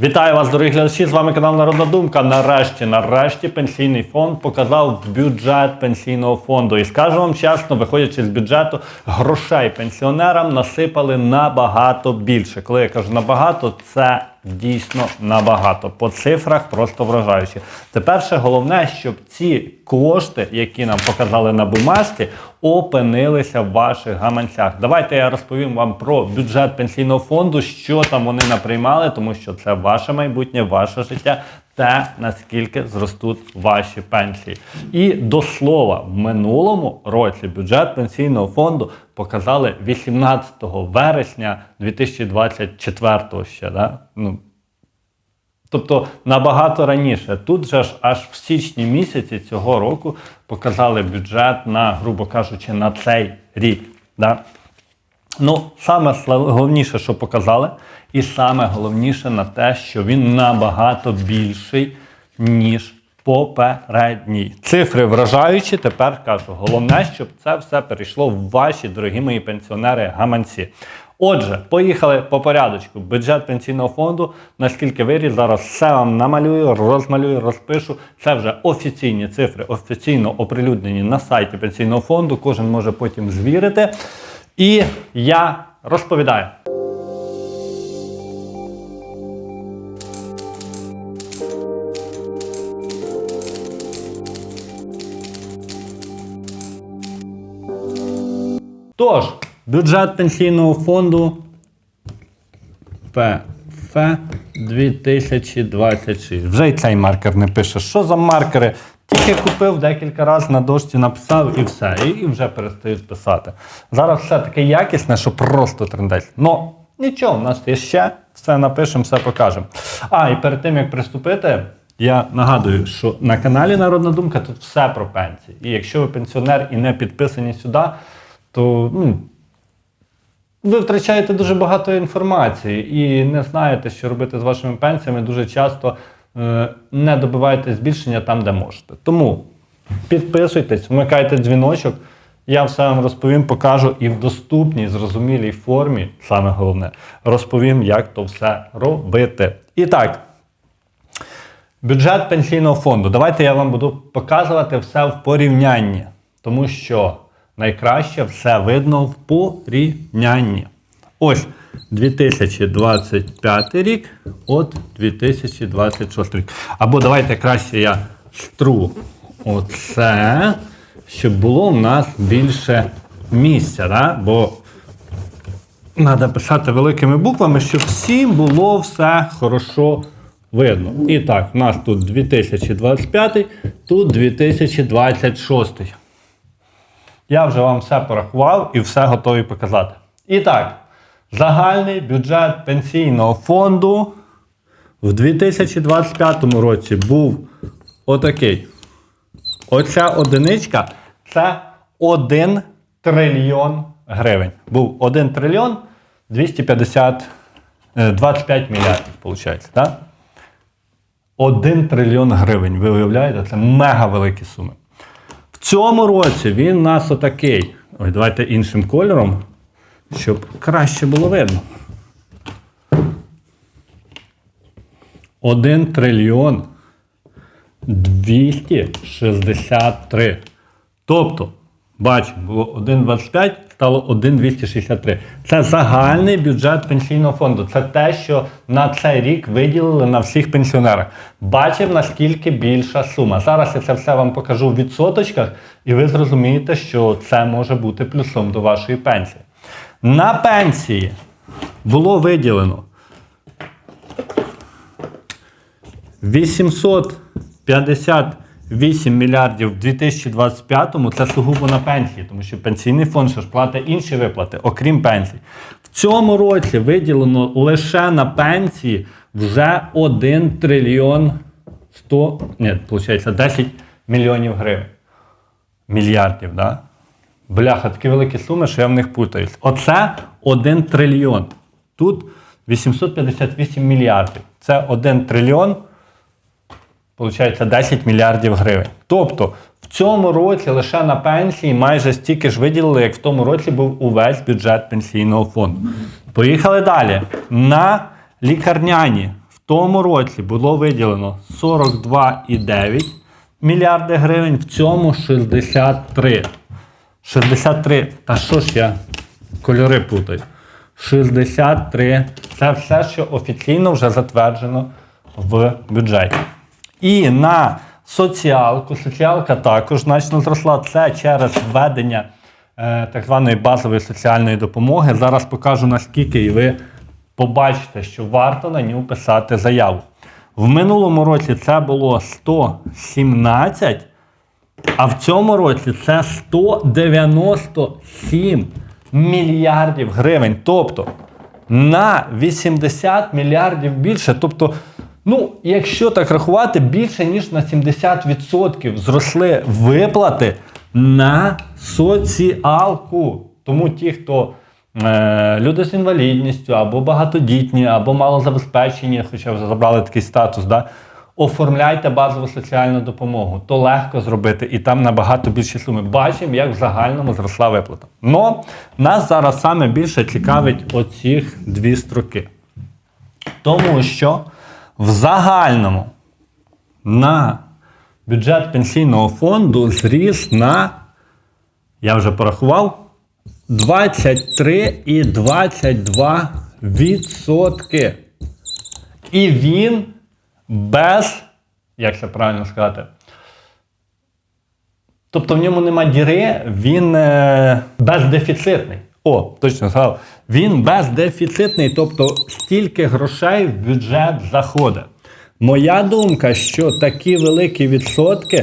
Вітаю вас, дорогі глядачі! З вами канал Народна Думка. Нарешті, нарешті, пенсійний фонд показав бюджет пенсійного фонду. І скажу вам чесно, виходячи з бюджету, грошей пенсіонерам насипали набагато більше. Коли я кажу набагато, це дійсно набагато. По цифрах просто вражаюче. Тепер ще головне, щоб ці кошти, які нам показали на бумажці, опинилися в ваших гаманцях. Давайте я розповім вам про бюджет пенсійного фонду, що там вони наприймали, тому що це ваше майбутнє, ваше життя. Те, наскільки зростуть ваші пенсії. І до слова, в минулому році бюджет пенсійного фонду показали 18 вересня 2024 ще. Да? Ну, Тобто набагато раніше. Тут же ж аж в січні місяці цього року показали бюджет на, грубо кажучи, на цей рік. Да? Ну, саме головніше, що показали, і саме головніше на те, що він набагато більший, ніж попередній. Цифри вражаючі, тепер кажу. Головне, щоб це все перейшло в ваші, дорогі мої пенсіонери, гаманці. Отже, поїхали по порядочку. Бюджет пенсійного фонду, наскільки виріс, зараз все вам намалюю, розмалюю, розпишу. Це вже офіційні цифри, офіційно оприлюднені на сайті пенсійного фонду. Кожен може потім звірити. І я розповідаю. Тож, бюджет пенсійного фонду ПФ 2026. Вже й цей маркер не пише. Що за маркери? Тільки купив декілька разів на дошці написав і все. І, вже перестають писати. Зараз все таке якісне, що просто трендець. Ну, нічого, в нас є ще. Все напишемо, все покажемо. А, і перед тим як приступити. Я нагадую, що на каналі Народна Думка тут все про пенсії. І якщо ви пенсіонер і не підписані сюди, то ну, ви втрачаєте дуже багато інформації і не знаєте, що робити з вашими пенсіями. Дуже часто не добиваєте збільшення там, де можете. Тому підписуйтесь, вмикайте дзвіночок. Я все вам розповім, покажу і в доступній, зрозумілій формі, саме головне, розповім, як то все робити. І так, бюджет пенсійного фонду. Давайте я вам буду показувати все в порівнянні, тому що найкраще все видно в порівнянні. Ось 2025 рік, от 2026 рік. Або давайте краще я стру оце, щоб було в нас більше місця. Да? Бо Треба писати великими буквами, щоб всім було все хорошо видно. І так, у нас тут 2025, тут 2026. Я вже вам все порахував і все готовий показати. І так, загальний бюджет пенсійного фонду в 2025 році був отакий. Оця одиничка це 1 трильйон гривень. Був 1 трильйон 250, е, 25 мільярдів, виходить. Так? 1 трильйон гривень. Ви уявляєте, це мега великі суми. В цьому році він у нас отакий. Ой, давайте іншим кольором, щоб краще було видно. 1 трильйон 263. Тобто, бачимо, було 1,25, стало 1,263. Це загальний бюджет пенсійного фонду. Це те, що на цей рік виділили на всіх пенсіонерах. Бачимо, наскільки більша сума. Зараз я це все вам покажу в відсоточках, і ви зрозумієте, що це може бути плюсом до вашої пенсії. На пенсії було виділено 858 мільярдів в 2025-му це сугубо на пенсії, тому що пенсійний фонд що ж платить інші виплати, окрім пенсій. В цьому році виділено лише на пенсії вже 1 трильйон 100, ні, виходить, 10 мільйонів гривень. Мільярдів, да? Бляха, такі великі суми, що я в них путаюсь. Оце 1 трильйон. Тут 858 мільярдів. Це 1 трильйон Получається 10 мільярдів гривень. Тобто в цьому році лише на пенсії майже стільки ж виділили, як в тому році був увесь бюджет пенсійного фонду. Поїхали далі. На лікарняні в тому році було виділено 42,9 мільярди гривень, в цьому 63. 63. Та що ж я кольори путаю? 63. Це все, що офіційно вже затверджено в бюджеті. І на соціалку, соціалка також значно зросла. Це через введення е, так званої базової соціальної допомоги. Зараз покажу наскільки, і ви побачите, що варто на нього писати заяву. В минулому році це було 117, а в цьому році це 197 мільярдів гривень. Тобто на 80 мільярдів більше. Тобто, ну, якщо так рахувати, більше ніж на 70% зросли виплати на соціалку. Тому ті, хто е, люди з інвалідністю, або багатодітні, або малозабезпечені, хоча вже забрали такий статус, да, оформляйте базову соціальну допомогу. То легко зробити, і там набагато більші суми. Бачимо, як в загальному зросла виплата. Но нас зараз саме більше цікавить оцих дві строки. Тому що в загальному на бюджет пенсійного фонду зріс на, я вже порахував, 23,22 відсотки. І він без, як це правильно сказати, тобто в ньому нема діри, він е, бездефіцитний. О, точно сказав. Він бездефіцитний, тобто стільки грошей в бюджет заходить. Моя думка, що такі великі відсотки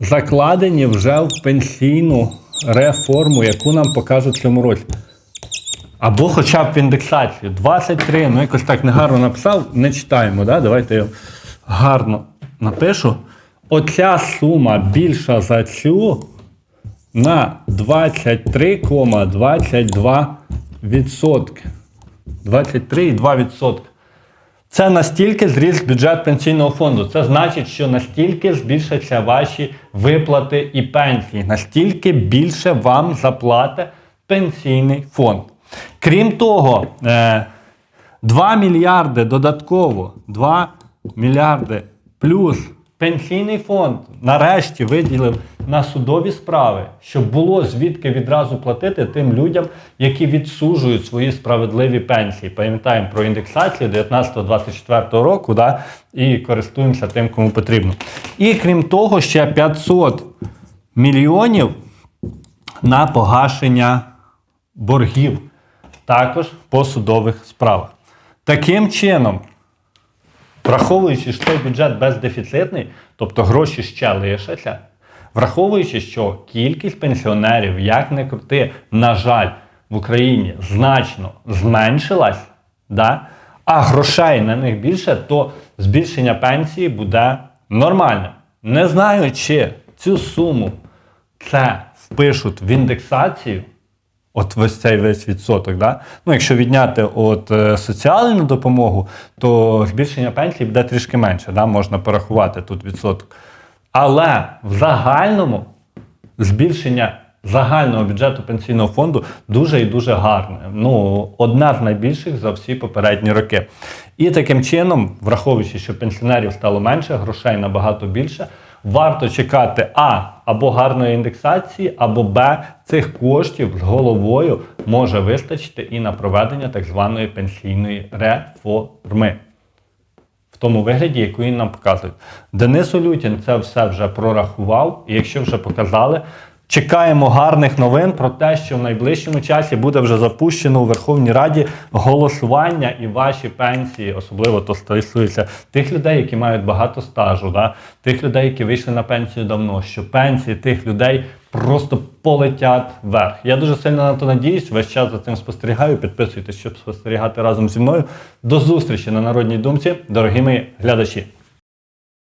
закладені вже в пенсійну реформу, яку нам покажуть в цьому році. Або хоча б в індексацію. 23, ну якось так негарно написав, не читаємо. Да? Давайте я гарно напишу. Оця сума більша за цю на 23,22 відсотки. 23,2 Це настільки зріс бюджет пенсійного фонду. Це значить, що настільки збільшаться ваші виплати і пенсії, настільки більше вам заплатить пенсійний фонд. Крім того, е, 2 мільярди додатково, 2 мільярди плюс пенсійний фонд нарешті виділив на судові справи, щоб було звідки відразу платити тим людям, які відсуджують свої справедливі пенсії. Пам'ятаємо про індексацію 19-24 року, да, і користуємося тим, кому потрібно. І крім того, ще 500 мільйонів на погашення боргів, також по судових справах. Таким чином, враховуючи, що бюджет бездефіцитний, тобто гроші ще лишаться, враховуючи, що кількість пенсіонерів, як не крути, на жаль, в Україні значно зменшилась, да? а грошей на них більше, то збільшення пенсії буде нормальним. Не знаю, чи цю суму це впишуть в індексацію. От весь цей весь відсоток. Да? Ну, якщо відняти от, е, соціальну допомогу, то збільшення пенсії буде трішки менше. Да? Можна порахувати тут відсоток. Але в загальному збільшення загального бюджету пенсійного фонду дуже і дуже гарне. Ну, одна з найбільших за всі попередні роки. І таким чином, враховуючи, що пенсіонерів стало менше, грошей набагато більше. Варто чекати А або гарної індексації, або Б цих коштів з головою може вистачити і на проведення так званої пенсійної реформи. В тому вигляді, яку він нам показують. Денис Олютін це все вже прорахував, і якщо вже показали, чекаємо гарних новин про те, що в найближчому часі буде вже запущено у Верховній Раді голосування і ваші пенсії, особливо то стосується тих людей, які мають багато стажу, да? тих людей, які вийшли на пенсію давно, що пенсії тих людей просто полетять вверх. Я дуже сильно на то надіюсь, весь час за цим спостерігаю. Підписуйтесь, щоб спостерігати разом зі мною. До зустрічі на Народній думці, дорогі мої глядачі.